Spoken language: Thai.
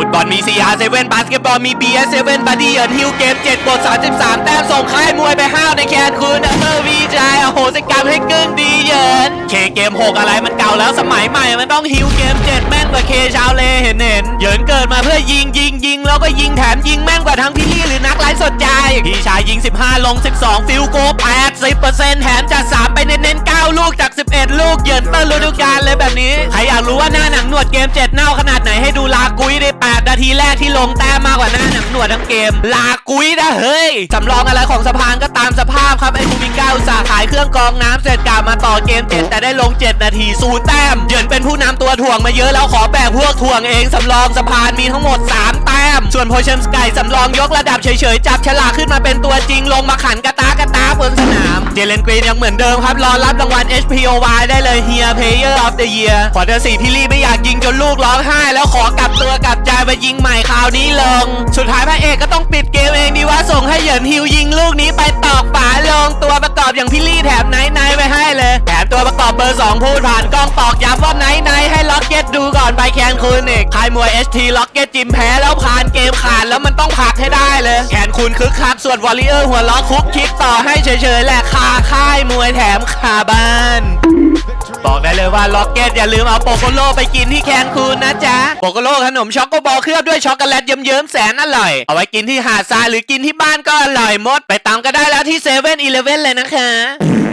ฟุตบอลมี CR7 บาสเกตบอลมี BS7 บัดดี้เอิร์นฮิลเกม7บท33 แต้มส่งค่ายมวยไปห้าวในแคนคืนเออวีใจโอ้โหสกรรมให้กึ่งดีเยินเคเกม 6 อะไรมันเก่าแล้วสมัยใหม่มันต้องฮิลเกม 7 แม่นกว่าเคชาวเลเห็นเห็นเยินเกิดมาเพื่อยิงยิงยิงแล้วก็ยิงแถมยิงแม่นกว่าทั้งพี่ลี่หรือนักไลฟ์สดใจพี่ชายยิง 15 ลง 12 ฟิลโก้80%แถมจัด3ไปเน้นๆ9ลูกจาก 11 ลูกเยินเตอร์ฤดูกาลเลยแบบนี้ใครอยากรู้ว่าหน้าหนังหนวดเกม 7 เน่าขนาด ให้ดูลากุ้ยใน8นาทีแรกที่ลงแต้มมากกว่าหน้าหนังหนวดทั้งเกม ลากุ้ยนะเฮ้ยสำรองอะไรของสะพานก็ตามสภาพครับไอ้คูมิก้าอุตส่าห์ขายเครื่องกรองน้ำเสร็จกลับมาต่อเกม7แต่ได้ลง 7 นาทีศูนย์แต้มเหยินเป็นผู้นำตัวถ่วงมาเยอะแล้วขอแบกพวกถ่วงเองสำรองสะพานมีทั้งหมด3ต ม ส่วนโพชเชมสกายสำรองยกระดับเฉยๆ จับฉลากขึ้นมาเป็นตัวจริงลงมาขันกระตากระตาบนสนาม เจเลนกรีนยังเหมือนเดิมครับ รอรับรางวัล HPOY ได้เลย Here Player of the Year ควอเตอร์สี่พี่ลี่ไม่อยากยิงจนลูกร้องไห้ แล้วขอกลับตัวกลับใจมายิงใหม่คราวนี้ลง สุดท้ายพระเอกก็ต้องปิดเกมเองดีว่าส่งให้เหยินฮิวยิงลูกนี้ไปตอกฝาลงตัวประกอบอย่างพี่ลี่ ตัวประกอบเบอร์ 2 พูดผ่านกล้องตอกย้ำว่าไนท์ไนท์ให้ล็อกเก็ตดูก่อนไปแคนคูนอีกค่ายมวย HT ล็อกเก็ตจิมแพ้แล้วผ่านเกมขาดแล้วมันต้องพักให้ได้เลยแคนคูนคึกคักส่วนวอลเลเยอร์หัวล้อคุกคิกต่อให้เฉยๆแหละคาค่ายมวยแถมคาบ้านบอกได้เลยว่าล็อกเก็ตอย่าลืมเอาโปโกโลไปกินที่แคนคูนนะจ๊ะโปโกโลขนมช็อกโกบอลเคลือบด้วยช็อกโกแลตเยิ้มๆแสนอร่อย เอาไว้กินที่หาดทรายหรือกินที่บ้านก็อร่อยหมด ไปตามก็ได้แล้วที่เซเว่นอีเลฟเว่นเลยนะคะ